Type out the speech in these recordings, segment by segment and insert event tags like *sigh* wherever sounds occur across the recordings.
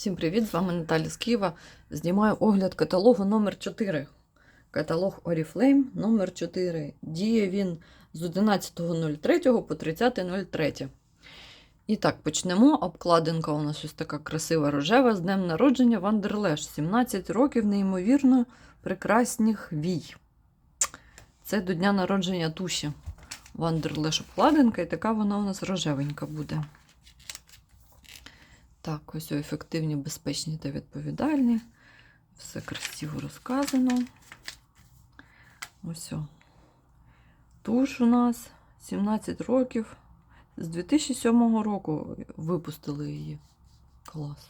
Всім привіт! З вами Наталя з Києва. Знімаю огляд каталогу номер 4 Каталог Oriflame номер 4 Діє він з 11.03 по 30.03. І так, почнемо. Обкладинка у нас ось така красива рожева з днем народження Вандерлеш. 17 років неймовірно прекрасних вій. Це до дня народження туші. Вандерлеш обкладинка, і така вона у нас рожевенька буде. Так, ось ефективні, безпечні та відповідальні. Все красиво розказано. Ось. Туш у нас 17 років. З 2007 року випустили її. Клас.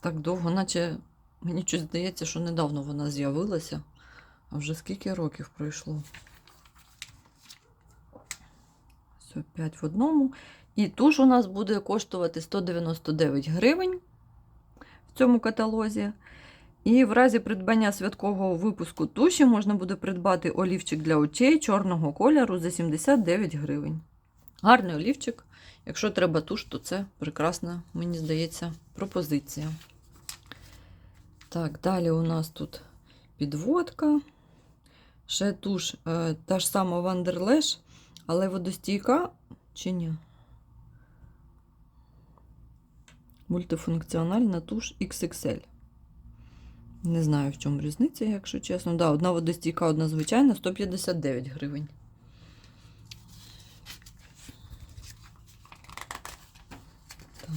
Так довго, наче мені щось здається, що недавно вона з'явилася. А вже скільки років пройшло? Все, 5 в одному. І туш у нас буде коштувати 199 гривень в цьому каталозі. І в разі придбання святкового випуску туші можна буде придбати олівчик для очей чорного кольору за 79 гривень. Гарний олівчик. Якщо треба туш, то це прекрасна, мені здається, пропозиція. Так, далі у нас тут підводка. Ще туш, е, та ж сама Вандерлеш, але водостійка чи ні? Мультифункціональна туш XXL. Не знаю, в чому різниця, якщо чесно. Да, одна водостійка, одна звичайна, 159 гривень. Так,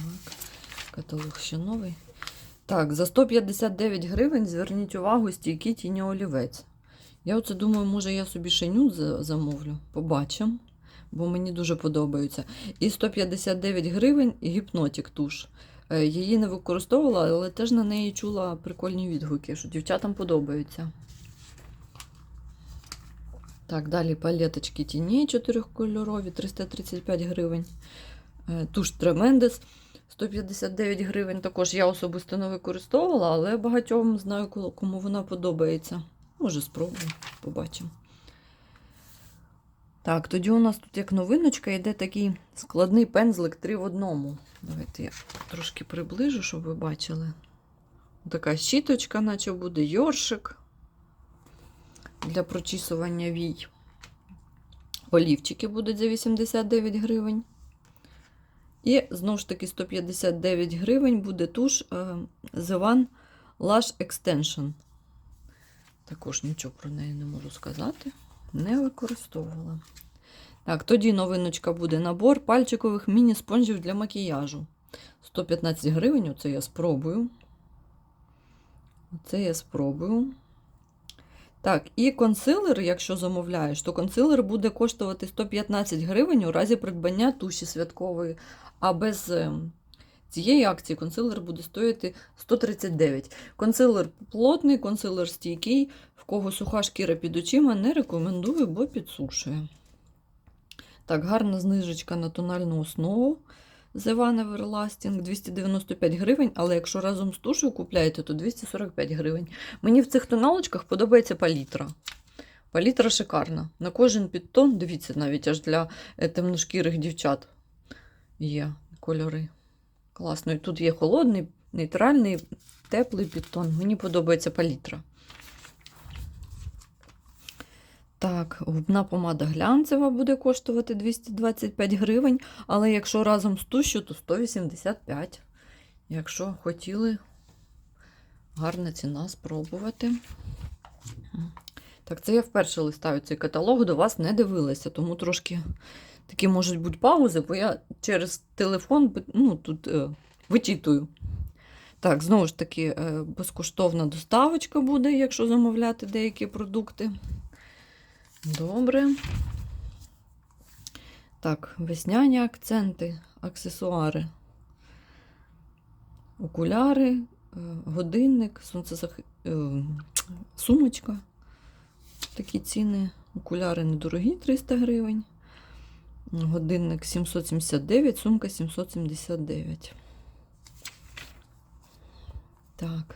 каталог ще новий. Так, за 159 гривень зверніть увагу стійкий тіні олівець. Я оце думаю, може я собі за- замовлю. Побачимо, бо мені дуже подобаються. І 159 гривень гіпнотік туш. Е, Її не використовувала, але теж на неї чула прикольні відгуки, що дівчатам подобаються. Так, далі палеточки тіней чотирьохкольорові, 335 гривень. Е, Туш Тремендес 159 гривень. Також я особисто не використовувала, але багатьом знаю, кому вона подобається. Може, спробую, побачимо. Так, тоді у нас тут як новиночка йде такий складний пензлик 3 в одному. Давайте я трошки приближу, щоб ви бачили. Така щіточка, наче буде йоршик для прочісування вій. Олівчики будуть за 89 гривень. І знову ж таки 159 гривень буде туш е, The One Lash Extension. Також нічого про неї не можу сказати. Не використовувала. Так, тоді новиночка буде набор пальчикових міні-спонжів для макіяжу. 115 гривень, оце я спробую. Оце я спробую. Так, і консилер, якщо замовляєш, то консилер буде коштувати 115 гривень у разі придбання туші святкової. А без е, цієї акції консилер буде стоїти 139. Консилер плотний, консилер стійкий. Кого суха шкіра під очима, не рекомендую, бо підсушує. Так, гарна знижечка на тональну основу. The One Everlasting 295 гривень, але якщо разом з тушою купляєте, то 245 гривень. Мені в цих тоналочках подобається палітра. Палітра шикарна. На кожен підтон, дивіться, навіть аж для е, темношкірих дівчат є кольори. Класно. І тут є холодний, нейтральний, теплий підтон. Мені подобається палітра. Так, губна помада глянцева буде коштувати 225 гривень, але якщо разом з тушю, то 185. Якщо хотіли, гарна ціна спробувати. Так, це я вперше листаю цей каталог, до вас не дивилася, тому трошки такі можуть бути паузи, бо я через телефон ну, тут е, вичитую. Так, знову ж таки, е, безкоштовна доставочка буде, якщо замовляти деякі продукти. Добре. Так, весняні акценти, аксесуари, окуляри, е, годинник, сонцезах... е, сумочка. Такі ціни. Окуляри недорогі 300 гривень. Годинник 779, сумка 779. Так.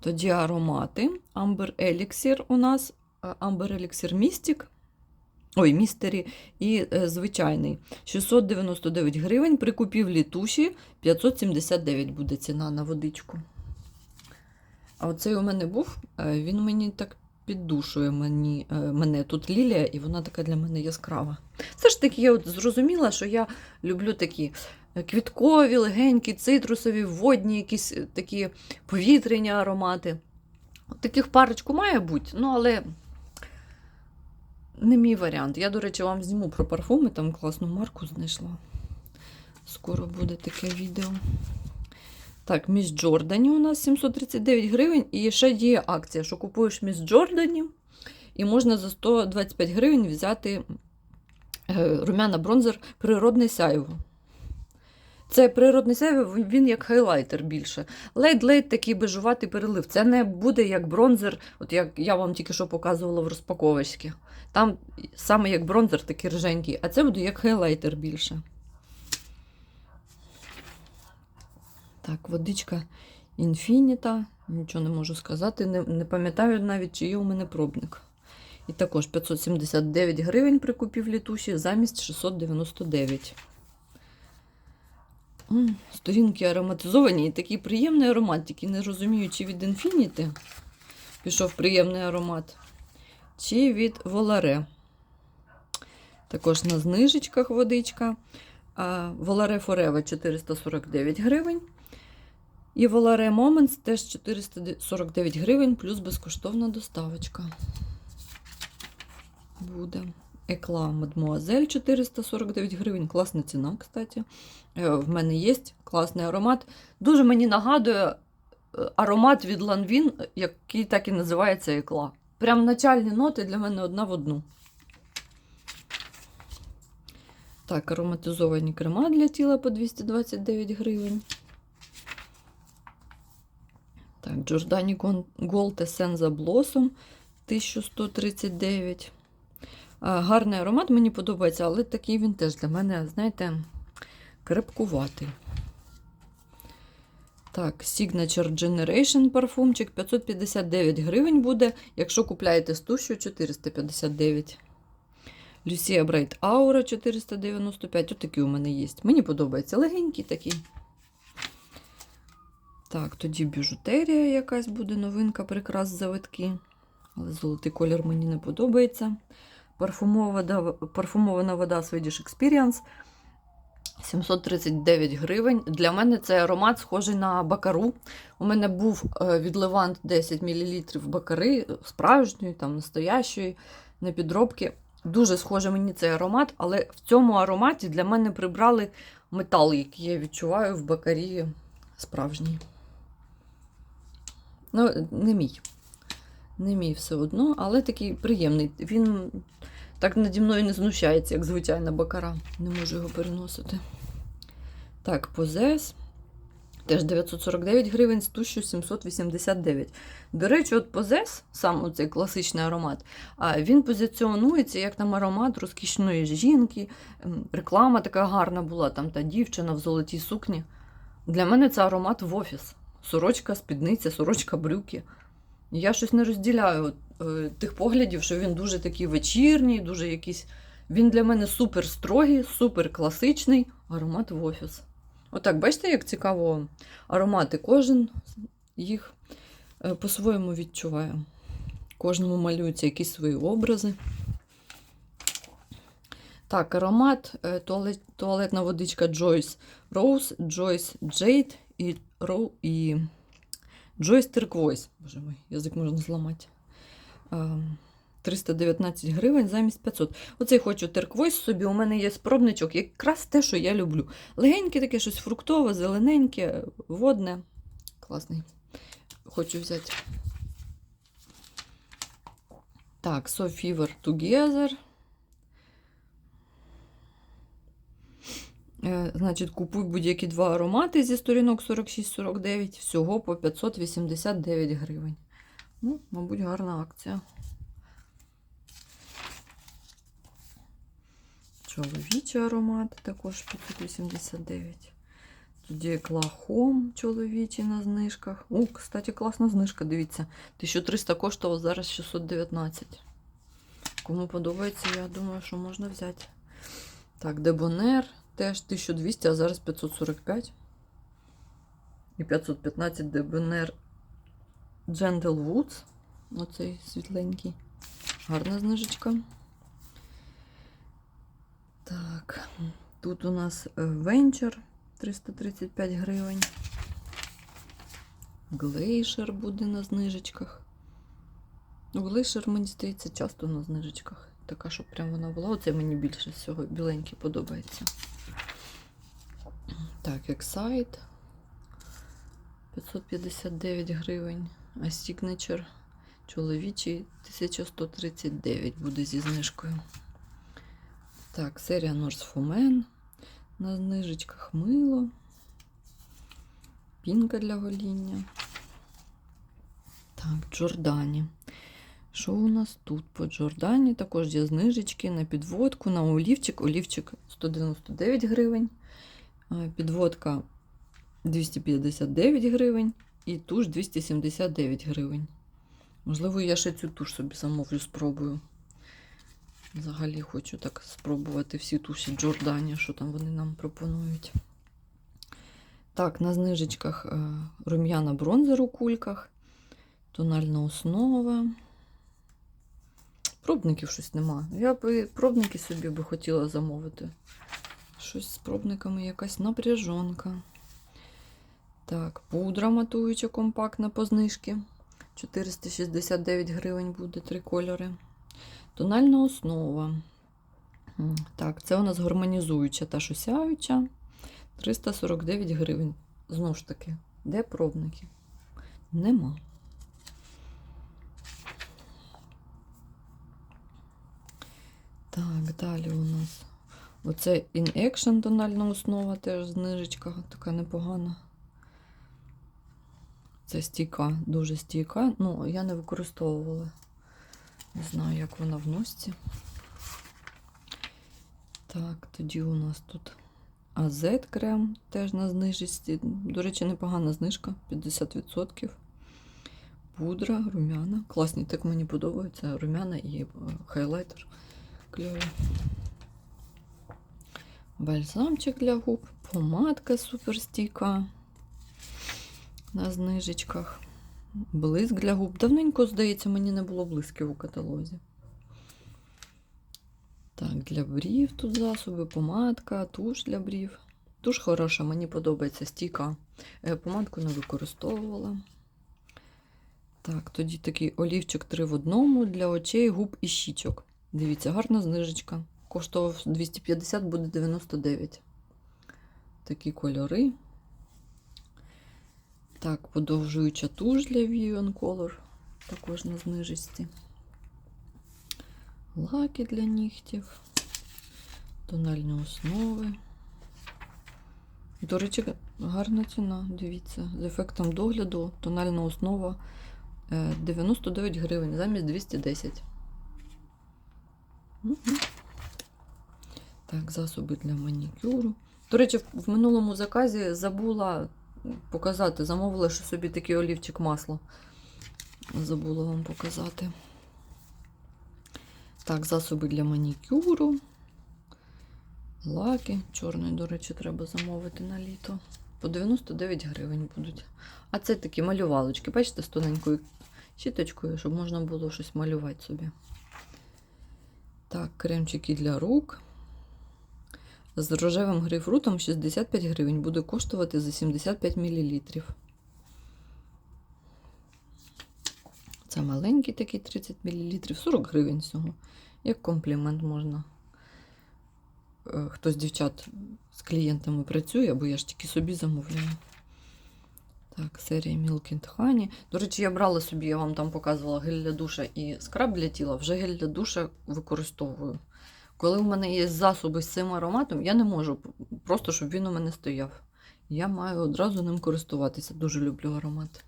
Тоді аромати. Amber Elixir у нас Amber Elixir Mystic Ой, містері і е, звичайний. 699 гривень. При купівлі туші 579 буде ціна на водичку. А оцей у мене був, е, він мені так піддушує мені, е, мене тут лілія, і вона така для мене яскрава. Все ж таки, я от зрозуміла, що я люблю такі е, квіткові, легенькі, цитрусові, водні, якісь е, такі повітряні аромати. Таких парочку має бути, ну але не мій варіант. Я, до речі, вам зніму про парфуми, там класну марку знайшла. Скоро буде таке відео. Так, міс Джордані у нас 739 гривень. І ще є акція, що купуєш міс Джордані, і можна за 125 гривень взяти е, румяна бронзер природне сяйво. Це природне сяйво, він як хайлайтер більше. Ледь-ледь такий бежуватий перелив. Це не буде як бронзер, от як я вам тільки що показувала в розпаковочці. Там саме як бронзер такий рженький, а це буде як хайлайтер більше. Так, водичка інфініта. Нічого не можу сказати. Не, не пам'ятаю навіть, чи є у мене пробник. І також 579 гривень при купівлі туші замість 699. М, Сторінки ароматизовані і такий приємний аромат, тільки не розумію, чи від Infinity пішов приємний аромат, чи від Воларе. Також на знижечках водичка. Воларе Forever 449 гривень. І Воларе Moments теж 449 гривень, плюс безкоштовна доставочка. Буде. Екла Мадмуазель 449 гривень. Класна ціна, кстати. Е, В мене є класний аромат. Дуже мені нагадує е, аромат від Ланвін, який так і називається екла. Прям начальні ноти для мене одна в одну. Так, ароматизовані крема для тіла по 229 гривень. Так, Giordani Gold Essenza Blossom 1139. Гарний аромат, мені подобається, але такий він теж для мене, знаєте, крепкуватий. Так, Signature Generation парфумчик 559 гривень буде. Якщо купляєте з тушю 459. Lucia Bright Aura 495. Отакий у мене є. Мені подобається легенький такий. Так, тоді біжутерія якась буде новинка, прикрас завитки. Але золотий колір мені не подобається. Парфумована вода Swedish Experience 739 гривень. Для мене цей аромат схожий на бакару. У мене був е, від Левант 10 мл бакари, справжньої, там, настоящої, не підробки. Дуже схожий мені цей аромат, але в цьому ароматі для мене прибрали метал, який я відчуваю в бакарі справжній. Ну, не мій. Не мій все одно, але такий приємний. Він так наді мною не знущається, як звичайна бакара. Не можу його переносити. Так, позес. Теж 949 гривень з тушю 789. До речі, от позес, сам оцей класичний аромат, він позиціонується як там аромат розкішної жінки. Реклама така гарна була, там та дівчина в золотій сукні. Для мене це аромат в офіс. Сорочка, спідниця, сорочка, брюки. Я щось не розділяю тих поглядів, що він дуже такий вечірній, дуже якийсь. Він для мене супер строгий, супер класичний аромат в офіс. Отак, бачите, як цікаво аромати. Кожен їх е, по-своєму відчуває. Кожному малюються якісь свої образи. Так, аромат, е, туалет, туалетна водичка Joyce Rose, Joyce Jade і, і Joyce Turquoise. Боже мой, язик можна зламати. Ем, 319 гривень замість 500. Оцей хочу терквойс собі. У мене є спробничок, якраз те, що я люблю. Легеньке таке щось фруктове, зелененьке, водне. Класний. Хочу взяти. Так, So Fever Together. Значить, купуй будь-які два аромати зі сторінок 46-49, всього по 589 гривень. Ну, мабуть, гарна акція. Чоловічі аромати також 589. Тоді клахом чоловічий на знижках. О, кстати, класна знижка, дивіться. 1300 коштував, зараз 619. Кому подобається, я думаю, що можна взяти. Так, Дебонер теж 1200, а зараз 545. І 515 Дебонер Gentle Woods. Оцей світленький. Гарна знижечка. Так, тут у нас е, Venture 335 гривень. Глейшер буде на знижечках. Ну, глейшер, мені здається, часто на знижечках. Така, щоб прям вона була. Оце мені більше всього біленький подобається. Так, Excite 559 гривень. А Signature чоловічий 1139 буде зі знижкою. Так, серія for Men. На знижечках мило. Пінка для гоління. Так, Джордані. Що у нас тут по Джордані? Також є знижечки на підводку, на олівчик. Олівчик 199 гривень. а Підводка 259 гривень і туш 279 гривень. Можливо, я ще цю туш собі замовлю, спробую. Взагалі хочу так спробувати всі туші Джордані, що там вони нам пропонують. Так, на знижечках е, рум'яна бронзер у кульках, тональна основа. Пробників щось нема. Я б пробники собі би хотіла замовити. Щось з пробниками якась напряжонка. Так, пудра матуюча компактна по знижки. 469 гривень буде три кольори. Тональна основа. Так, це у нас гармонізуюча та що сяюча. 349 гривень. Знову ж таки, де пробники? Нема. Так, далі у нас. Оце In Action тональна основа, теж знижечка така непогана. Це стійка, дуже стійка. Ну, я не використовувала. Не знаю, як вона в носці. Так, тоді у нас тут AZ крем теж на знижці. До речі, непогана знижка 50%. Пудра, румяна. Класні, так мені подобається. Румяна і е, хайлайтер кльовий. Бальзамчик для губ, помадка суперстійка на знижечках. Блиск для губ. Давненько, здається, мені не було блисків у каталозі. Так, для брів тут засоби, помадка, туш для брів. Туш хороша, мені подобається стійка. Е, Помадку не використовувала. Так, тоді такий олівчик 3 в одному для очей, губ і щічок. Дивіться, гарна знижечка. Коштував 250, буде 99. Такі кольори. Так, подовжуюча туш для View and Color. Також на знижечці. Лаки для нігтів. Тональні основи. До речі, гарна ціна, дивіться. З ефектом догляду тональна основа е, 99 гривень замість 210. Мгм. Так, засоби для манікюру. До речі, в минулому заказі забула показати, замовила що собі такий олівчик масло. Забула вам показати. Так, засоби для манікюру. Лаки. Чорний, до речі, треба замовити на літо. По 99 гривень будуть. А це такі малювалочки, бачите, з тоненькою щіточкою, щоб можна було щось малювати собі. Так, кремчики для рук. З рожевим грейпфрутом 65 гривень буде коштувати за 75 мл. Це маленький такий 30 мл, 40 гривень всього. Як комплімент можна. Е, Хтось з дівчат з клієнтами працює, бо я ж тільки собі замовляю. Так, серія Milk and Honey. До речі, я брала собі, я вам там показувала гель для душа і скраб для тіла. Вже гель для душа використовую. Коли в мене є засоби з цим ароматом, я не можу просто, щоб він у мене стояв. Я маю одразу ним користуватися. Дуже люблю аромат.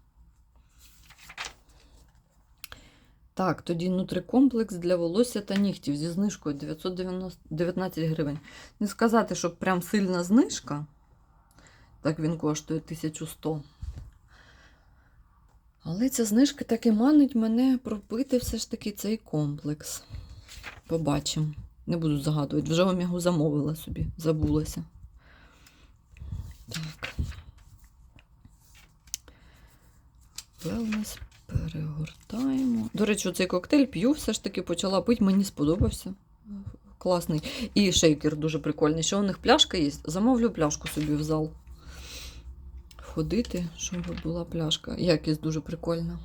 Так, тоді нутрикомплекс для волосся та нігтів зі знижкою 919 гривень. Не сказати, що прям сильна знижка. Так він коштує 1100. Але ця знижка таки манить мене пропити все ж таки цей комплекс. Побачимо. Не буду загадувати. Вже омегу замовила собі, забулася. Так. Велнес перегортаємо. До речі, цей коктейль п'ю, все ж таки почала пити, мені сподобався. Класний. І шейкер дуже прикольний. Ще у них пляшка є. Замовлю пляшку собі в зал. Ходити, щоб була пляшка. Якість дуже прикольна.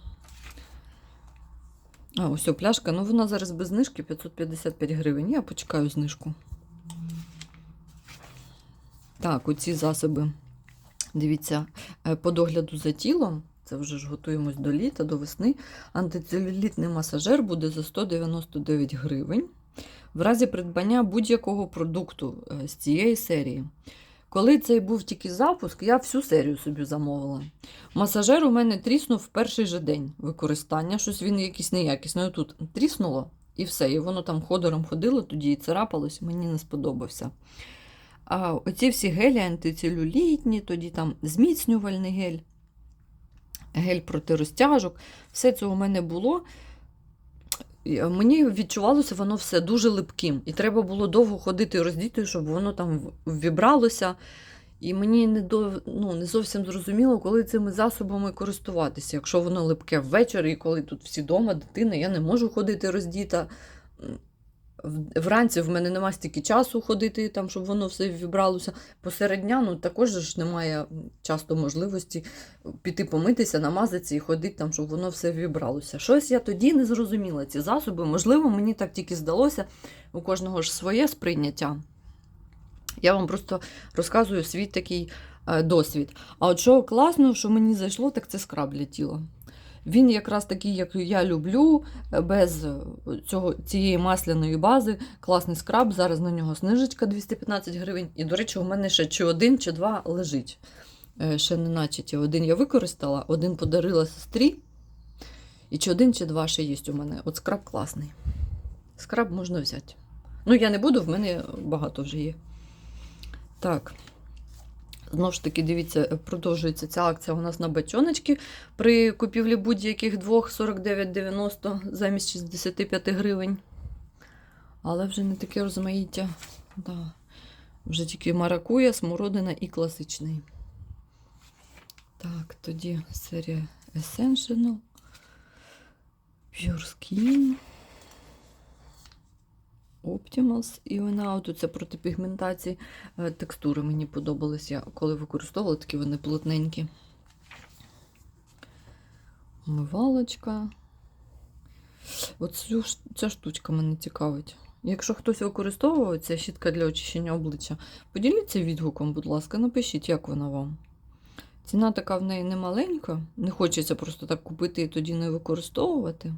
А, ось пляшка. Ну, вона зараз без знижки 555 гривень. Я почекаю знижку. Так, оці засоби. Дивіться, е, по догляду за тілом. Це вже ж готуємось до літа, до весни. Антицелюлітний масажер буде за 199 гривень в разі придбання будь-якого продукту е, з цієї серії. Коли цей був тільки запуск, я всю серію собі замовила. Масажер у мене тріснув в перший же день використання, щось він якийсь неякісний. Тут тріснуло і все. І воно там ходором ходило, тоді і царапалось, мені не сподобався. А оці всі гелі антицелюлітні, тоді там зміцнювальний гель, гель проти розтяжок, все це у мене було. Е, Мені відчувалося воно все дуже липким. І треба було довго ходити роздіти, щоб воно там в- ввібралося. І мені не, до, ну, не зовсім зрозуміло, коли цими засобами користуватися. Якщо воно липке ввечері, і коли тут всі вдома, дитина, я не можу ходити роздіта. Вранці в мене немає стільки часу ходити, там, щоб воно все вібралося. Посеред дня ну, також ж немає часто можливості піти помитися, намазатися і ходити там, щоб воно все вібралося. Щось я тоді не зрозуміла ці засоби. Можливо, мені так тільки здалося, у кожного ж своє сприйняття. Я вам просто розказую свій такий е, досвід. А от що класно, що мені зайшло, так це скраб для тіла. Він якраз такий, як я люблю, е, без е, цього, цієї масляної бази. Класний скраб. Зараз на нього снижечка 215 гривень. І, до речі, у мене ще чи один, чи два лежить. Е, Ще не начаті. Один я використала, один подарила сестрі. І чи один, чи два ще є у мене. От скраб класний. Скраб можна взяти. Ну, я не буду, в мене багато вже є. Так. Знову ж таки, дивіться, продовжується ця акція у нас на бачоночки. При купівлі будь-яких двох 49,90 замість 65 гривень. Але вже не таке розмаїття. Да. Вже тільки маракуя, смородина і класичний. Так, тоді серія Essential. Pure Skin. Optimals. І вона це проти пігментації. Е, Текстури мені подобались. Я коли використовувала, такі вони плотненькі. Умивалочка. От цю, ж- ця штучка мене цікавить. Якщо хтось використовував ця щітка для очищення обличчя, поділіться відгуком, будь ласка, напишіть, як вона вам. Ціна така в неї не маленька. Не хочеться просто так купити і тоді не використовувати.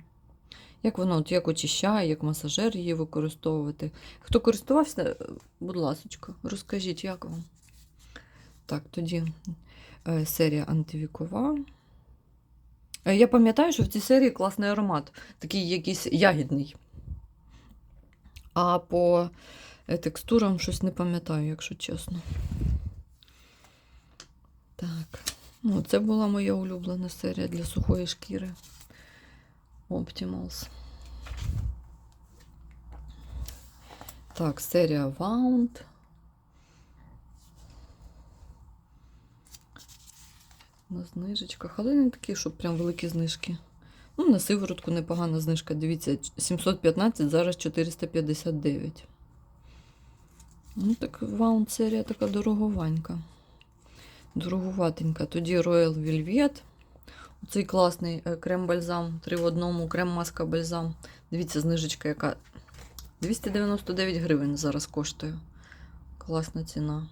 Як воно от як очищає, як масажер її використовувати. Хто користувався, е, будь ласка, розкажіть, як вам. Так, тоді е, серія антивікова. Е, Я пам'ятаю, що в цій серії класний аромат, такий якийсь ягідний. А по текстурам щось не пам'ятаю, якщо чесно. Так. Ну, це була моя улюблена серія для сухої шкіри. Optimals. Так, серія Wound. На знижечках, але не такі, щоб прям великі знижки. Ну, на сиворотку непогана знижка. Дивіться, 715, зараз 459. Ну, так Wound серія така дорогованька. Дороговатенька. Тоді Royal Velvet. Цей класний е, крем-бальзам 3 в одному, крем-маска бальзам. Дивіться, знижечка, яка 299 гривень зараз коштує. Класна ціна.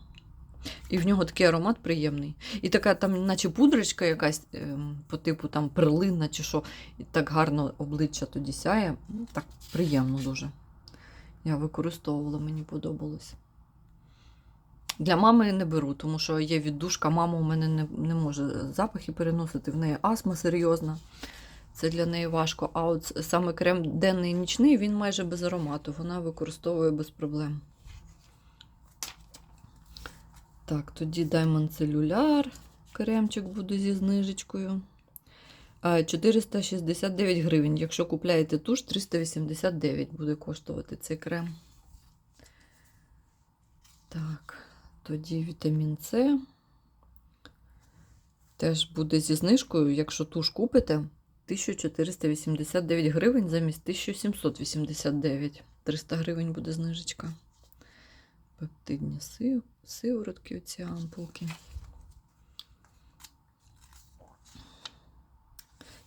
І в нього такий аромат приємний. І така там, наче пудрочка якась ем, по типу там перлина чи що. І так гарно обличчя тоді сяє. Ну, Так приємно дуже. Я використовувала, мені подобалось. Для мами не беру, тому що є віддушка, мама у мене не, не може запахи переносити, в неї астма серйозна. Це для неї важко. А от саме крем денний і нічний, він майже без аромату. Вона використовує без проблем. Так, тоді Diamond Cellular. Кремчик буде зі знижечкою. е, 469 гривень. Якщо купляєте туш, 389 буде коштувати цей крем. Так, тоді вітамін С. Теж буде зі знижкою, якщо туш купите, 1489 гривень замість 1789. 300 гривень буде знижечка. Пептидні сив, сиворотки, оці ампулки.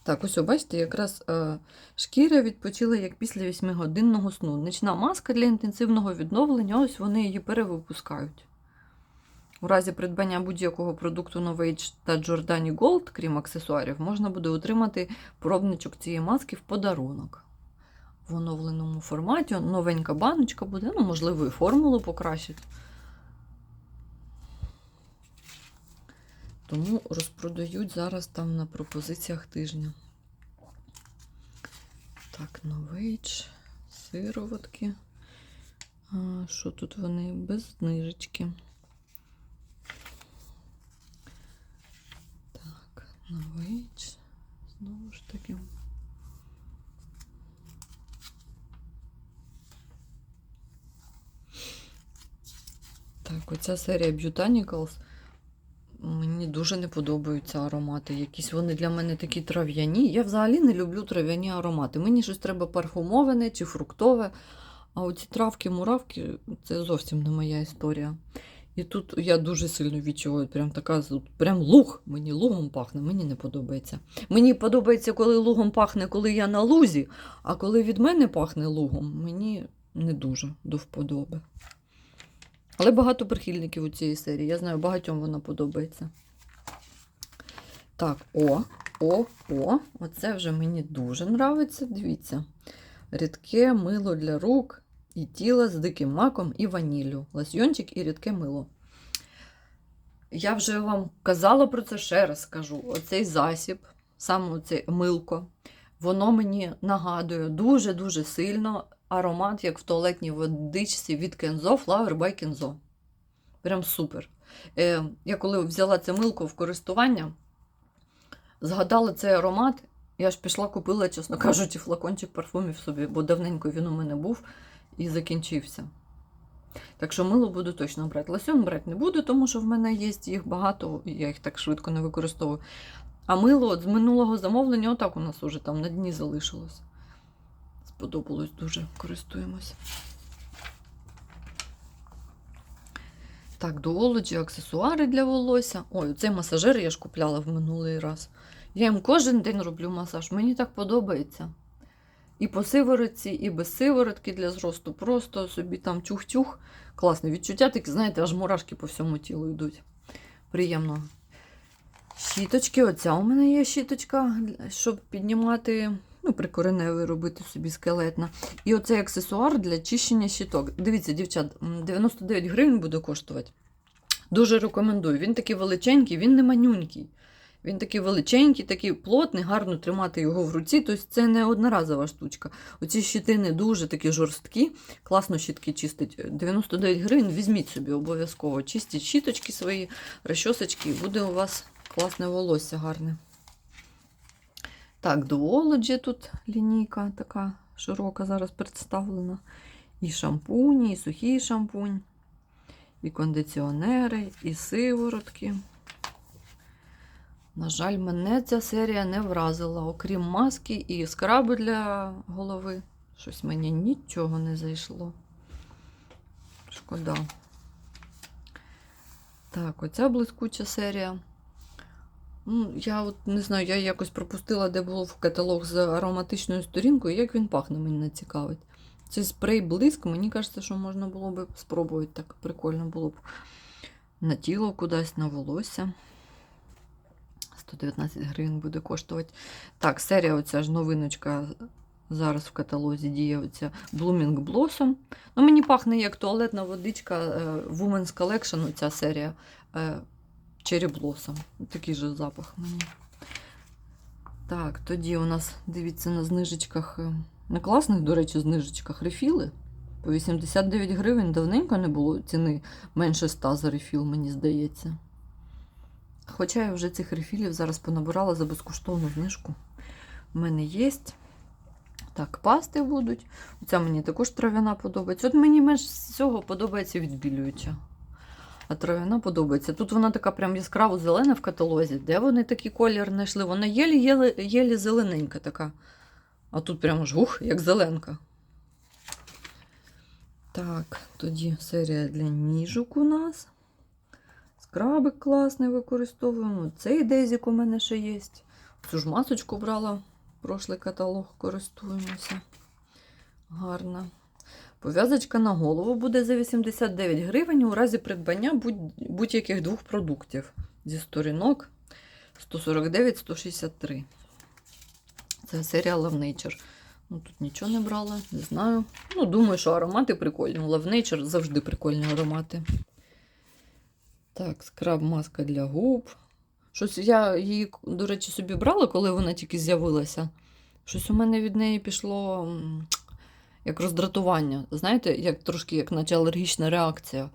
Так, ось, бачите, якраз е, шкіра відпочила як після 8-годинного сну. Нічна маска для інтенсивного відновлення, ось вони її перевипускають. У разі придбання будь-якого продукту Novage та Giordani Gold, крім аксесуарів, можна буде отримати пробничок цієї маски в подарунок. В оновленому форматі новенька баночка буде, ну, можливо, і формулу покращить. Тому розпродають зараз там на пропозиціях тижня. Так, Novage, сироватки. А, що тут вони? Без знижечки. Novage. Знову ж таки. Так, оця серія Botanicals. Мені дуже не подобаються аромати. Якісь вони для мене такі трав'яні. Я взагалі не люблю трав'яні аромати. Мені щось треба парфумоване чи фруктове. А оці травки, муравки це зовсім не моя історія. І тут я дуже сильно відчуваю, прям така прям луг. Мені лугом пахне, мені не подобається. Мені подобається, коли лугом пахне, коли я на лузі, а коли від мене пахне лугом, мені не дуже до вподоби. Але багато прихильників у цієї серії. Я знаю, багатьом вона подобається. Так, о, о, о, оце вже мені дуже нравиться. Дивіться. Рідке мило для рук і тіла з диким маком і ваніллю. Лосьйончик і рідке мило. Я вже вам казала про це ще раз скажу. Оцей засіб, саме оце милко, воно мені нагадує дуже-дуже сильно аромат, як в туалетній водичці від Кензо, Flower by Kenzo. Прям супер. Е, я коли взяла це милко в користування, згадала цей аромат, я ж пішла, купила, чесно кажучи, флакончик парфумів собі, бо давненько він у мене був і закінчився. Так що мило буду точно брати. Лосьон брати не буду, тому що в мене є їх багато, і я їх так швидко не використовую. А мило от з минулого замовлення, отак у нас уже там на дні залишилось. Сподобалось дуже, користуємося. Так, дуолоджі, аксесуари для волосся. Ой, цей масажер я ж купляла в минулий раз. Я їм кожен день роблю масаж. Мені так подобається. І по сиворотці, і без сиворотки для зросту. Просто собі там тюх-тюх. Класне відчуття, такі, знаєте, аж мурашки по всьому тілу йдуть. Приємно. Щіточки, оця у мене є щіточка, щоб піднімати, ну, прикореневий робити собі скелетна. І оцей аксесуар для чищення щіток. Дивіться, дівчат, 99 гривень буде коштувати. Дуже рекомендую. Він такий величенький, він не манюнький. Він такий величенький, такий плотний, гарно тримати його в руці. Тобто це не одноразова штучка. Оці щитини дуже такі жорсткі, класно щітки чистить. 99 гривень, візьміть собі обов'язково. Чистіть щіточки свої, розчосочки, і буде у вас класне волосся гарне. Так, Duology тут лінійка така широка зараз представлена. І шампуні, і сухий шампунь, і кондиціонери, і сиворотки. На жаль, мене ця серія не вразила, окрім маски і скраби для голови. Щось мені нічого не зайшло. Шкода. Так, оця блискуча серія. Ну, я от не знаю, я якось пропустила, де був каталог з ароматичною сторінкою, як він пахне, мені не цікавить. Цей спрей блиск, мені кажеться, що можна було б спробувати. Так прикольно було б на тіло кудись, на волосся. 119 гривень буде коштувати. Так, серія оця ж новиночка зараз в каталозі діє оця Blooming Blossom. Ну, мені пахне як туалетна водичка е, Women's Collection, оця серія е, Cherry Blossom. Такий же запах мені. Так, тоді у нас, дивіться, на знижечках, е, на класних, до речі, знижечках рефіли. По 89 гривень давненько не було ціни менше 100 за рефіл, мені здається. Хоча я вже цих рефілів зараз понабирала за безкоштовну знижку. У мене є. Так, пасти будуть. Оця мені також трав'яна подобається. От мені менш всього подобається відбілююча. А трав'яна подобається. Тут вона така прям яскраво зелена в каталозі. Де вони такий колір знайшли? Вона єлі, єлі зелененька така. А тут прямо ж ух, як зеленка. Так, тоді серія для ніжок у нас. Скрабик класний використовуємо. Цей дезік у мене ще є. Цю ж масочку брала. Прошлий каталог користуємося. Гарна. Пов'язочка на голову буде за 89 гривень у разі придбання будь- будь-яких двох продуктів. Зі сторінок 149-163. Це серія Love Nature. Ну, тут нічого не брала, не знаю. Ну, думаю, що аромати прикольні. Love Nature завжди прикольні аромати. Так, скраб маска для губ. Щось я її, до речі, собі брала, коли вона тільки з'явилася. Щось у мене від неї пішло як роздратування. Знаєте, як трошки як наче алергічна реакція.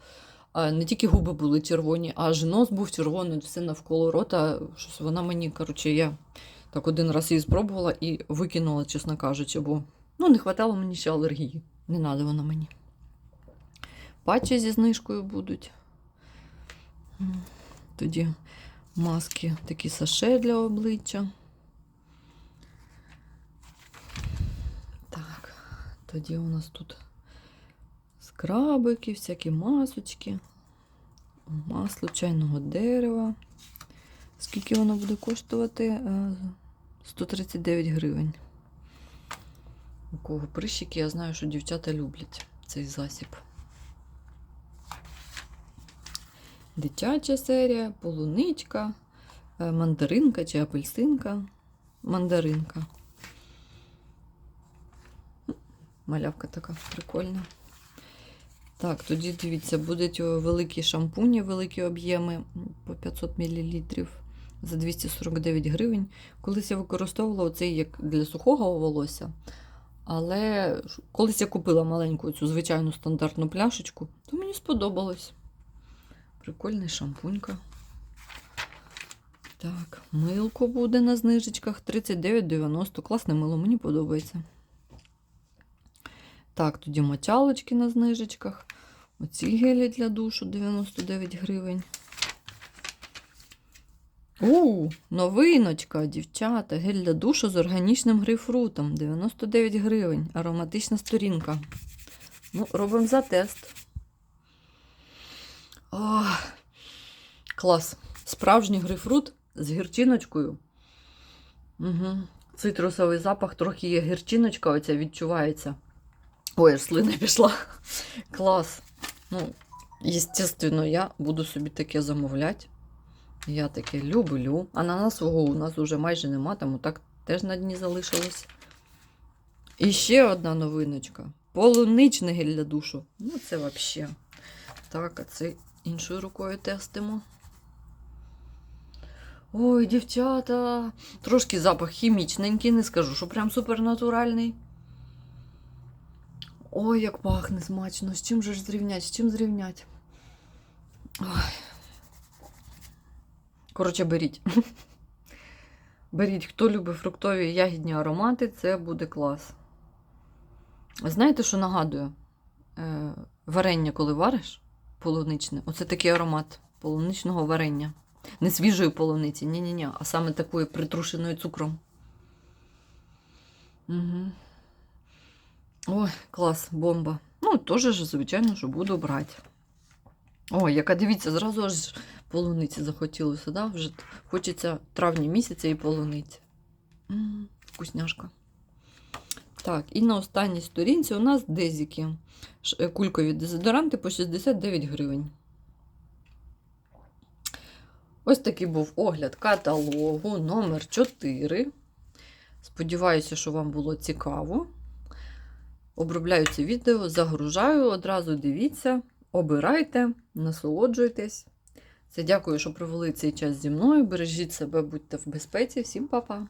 Не тільки губи були червоні, а аж нос був червоний, все навколо рота. Щось вона мені, коротше, я так один раз її спробувала і викинула, чесно кажучи, бо ну, не хватало мені ще алергії. Не треба вона мені. Патчі зі знижкою будуть. Тоді маски, такі саше для обличчя. Так, тоді у нас тут скрабики, всякі масочки, масло чайного дерева. Скільки воно буде коштувати? Е, 139 гривень. У кого прищики, я знаю, що дівчата люблять цей засіб. Дитяча серія, полуничка, е, мандаринка чи апельсинка. Мандаринка. Малявка така прикольна. Так, тоді дивіться, будуть великі шампуні, великі об'єми по 500 мл за 249 гривень. Колись я використовувала оцей як для сухого волосся. Але колись я купила маленьку цю звичайну стандартну пляшечку, то мені сподобалось. Прикольний шампунька. Так, милко буде на знижечках 39,90. Класне мило, мені подобається. Так, тоді мочалочки на знижечках. Оці гелі для душу 99 гривень. У, новиночка, дівчата. Гель для душу з органічним грейпфрутом. 99 гривень. Ароматична сторінка. Ну, робимо за тест. О, клас. Справжній грейпфрут з гірчиночкою. Угу. Цитрусовий запах, трохи є гірчиночка, оця відчувається. Ой, аж слина пішла. Клас. Ну, естественно, я буду собі таке замовляти. Я таке люблю. Ананасового у нас уже майже нема, тому так теж на дні залишилось. І ще одна новиночка. Полуничний гель для душу. Ну, це взагалі. Так, а це іншою рукою тестимо. Ой, дівчата. Трошки запах хімічненький, не скажу, що прям супернатуральний. Ой, як пахне смачно. З чим же ж зрівнять? З чим зрівнять? Ой. Коротше, беріть. *laughs* Беріть, хто любить фруктові ягідні аромати, це буде клас. Знаєте, що нагадує? Е, варення, коли вариш полуничне, оце такий аромат полуничного варення. Не свіжої полуниці, ні-ні-ні, а саме такої притрушеної цукром. Угу. Ой, клас, бомба. Ну, теж, звичайно, що буду брати. Ой, яка дивіться, зразу аж полуниці захотілося, да? Вже хочеться травні місяця і полуниці. М, Вкусняшка. Так, і на останній сторінці у нас дезіки. Е, Кулькові дезодоранти по 69 гривень. Ось такий був огляд каталогу номер 4. Сподіваюся, що вам було цікаво. Обробляю це відео, загружаю, одразу дивіться, обирайте, насолоджуйтесь. Це дякую, що провели цей час зі мною. Бережіть себе, будьте в безпеці. Всім па-па!